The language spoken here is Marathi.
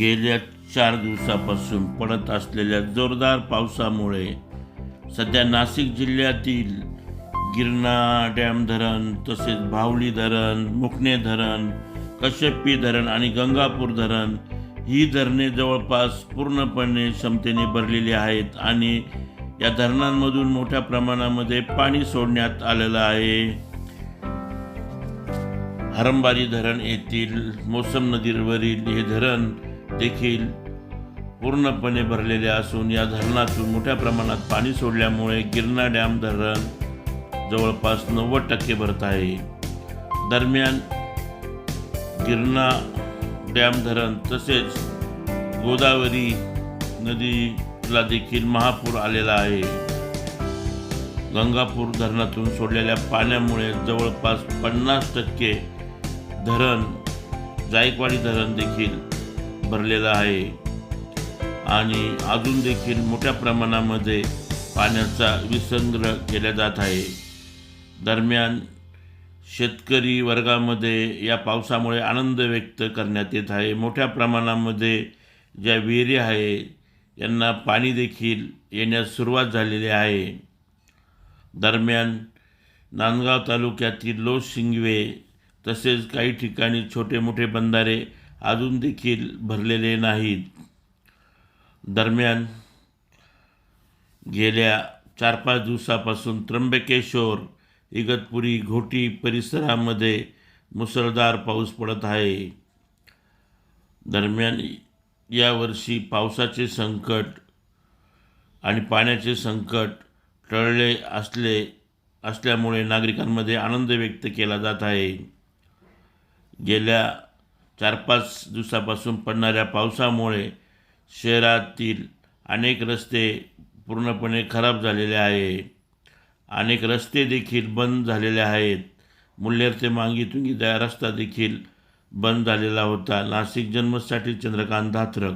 गेल्या चार दिवसापासून पडत असलेल्या जोरदार पावसामुळे सध्या नाशिक जिल्ह्यातील गिरणा डॅम धरण तसेच भावली धरण मुखणे धरण कश्यपी धरण आणि गंगापूर धरण ही धरणे जवळपास पूर्णपणे क्षमतेने भरलेली आहेत आणि या धरणांमधून मोठ्या प्रमाणामध्ये पाणी सोडण्यात आलेलं आहे. हरंबारी धरण येथील मोसम नदीवरील हे धरण देखील पूर्णपणे भरलेले असून या धरणातून मोठ्या प्रमाणात पाणी सोडल्यामुळे गिरणा डॅम धरण जवळपास नव्वद टक्के भरत आहे. दरम्यान गिरणा डॅम धरण तसेच गोदावरी नदीला देखील महापूर आलेला आहे. गंगापूर धरणातून सोडलेल्या पाण्यामुळे जवळपास पन्नास टक्के धरण जायकवाडी धरण देखील भरलेला आहे. आणि अजून देखील मोठ्या प्रमाणामध्ये पाण्याचा विसंग्रह केला जात आहे. दरम्यान शेतकरी वर्गामध्ये या पावसामुळे आनंद व्यक्त करण्यात येत आहे. मोठ्या प्रमाणामध्ये ज्या विहिरी आहे यांना पाणी देखील येण्यास सुरुवात झालेली आहे. दरम्यान नांदगाव तालुक्यातील लोस शिंगवे तसेच काही ठिकाणी छोटे मोठे बंधारे अजून देखील भरलेले नाहीत. दरम्यान गेल्या चार पाच दिवसापासून त्र्यंबकेश्वर इगतपुरी घोटी परिसरामध्ये मुसळधार पाऊस पडत आहे. दरम्यान यावर्षी पावसाचे संकट आणि पाण्याचे संकट टळले असले असल्यामुळे नागरिकांमध्ये आनंद व्यक्त केला जात आहे. गेल्या चार पाच दिवसापासून पडणाऱ्या पावसामुळे शहरातील अनेक रस्ते पूर्णपणे खराब झालेले आहे. अनेक रस्ते देखील बंद झालेले आहेत. मुल्हेर ते मांगी तुंगीचा रस्ता देखील बंद झालेला होता. नाशिक जन्मसाठी चंद्रकांत धात्रक